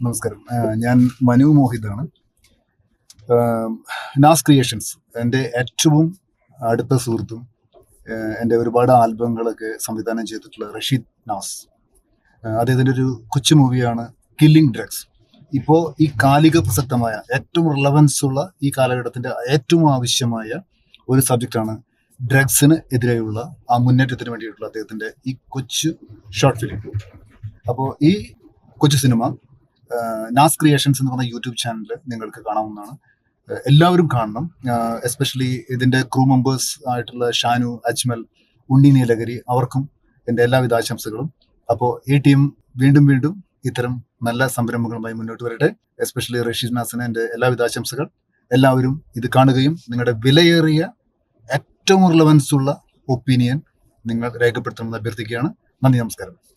നമസ്കാരം. ഞാൻ മനു മോഹിതാണ്. നാസ് ക്രിയേഷൻസ് എന്റെ ഏറ്റവും അടുത്ത സുഹൃത്തും എന്റെ ഒരുപാട് ആൽബങ്ങളൊക്കെ സംവിധാനം ചെയ്തിട്ടുള്ള റഷീദ് നാസ്. അദ്ദേഹത്തിന്റെ ഒരു കൊച്ചു മൂവിയാണ് കില്ലിംഗ് ഡ്രഗ്സ് ഇപ്പോൾ ഈ കാലിക പ്രസക്തമായ ഏറ്റവും റിലവൻസ് ഉള്ള ഈ കാലഘട്ടത്തിന്റെ ഏറ്റവും ആവശ്യമായ ഒരു സബ്ജക്റ്റാണ് ഡ്രഗ്സിന് എതിരെയുള്ള ആ മുന്നേറ്റത്തിന് വേണ്ടിയിട്ടുള്ള അദ്ദേഹത്തിന്റെ ഈ കൊച്ചു ഷോർട്ട് ഫിലിം അപ്പോൾ ഈ കൊച്ചു സിനിമ നാസ് ക്രിയേഷൻസ് എന്ന് പറഞ്ഞ യൂട്യൂബ് ചാനൽ നിങ്ങൾക്ക് കാണാവുന്നതാണ്. എല്ലാവരും കാണണം. എസ്പെഷ്യലി ഇതിന്റെ ക്രൂ മെമ്പേഴ്സ് ആയിട്ടുള്ള ഷാനു അജ്മൽ ഉണ്ണി നീലഗിരി അവർക്കും എന്റെ എല്ലാവിധ ആശംസകളും. അപ്പോൾ ഈ ടീം വീണ്ടും വീണ്ടും ഇത്തരം നല്ല സംരംഭങ്ങളുമായി മുന്നോട്ട് വരട്ടെ. എസ്പെഷ്യലി റഷീദ് നാസിന് എന്റെ എല്ലാവിധ ആശംസകൾ. എല്ലാവരും ഇത് കാണുകയും നിങ്ങളുടെ വിലയേറിയ ഏറ്റവും റിലവൻസ് ഉള്ള ഒപ്പീനിയൻ നിങ്ങൾ രേഖപ്പെടുത്തണമെന്ന് അഭ്യർത്ഥിക്കുകയാണ്. നന്ദി നമസ്കാരം.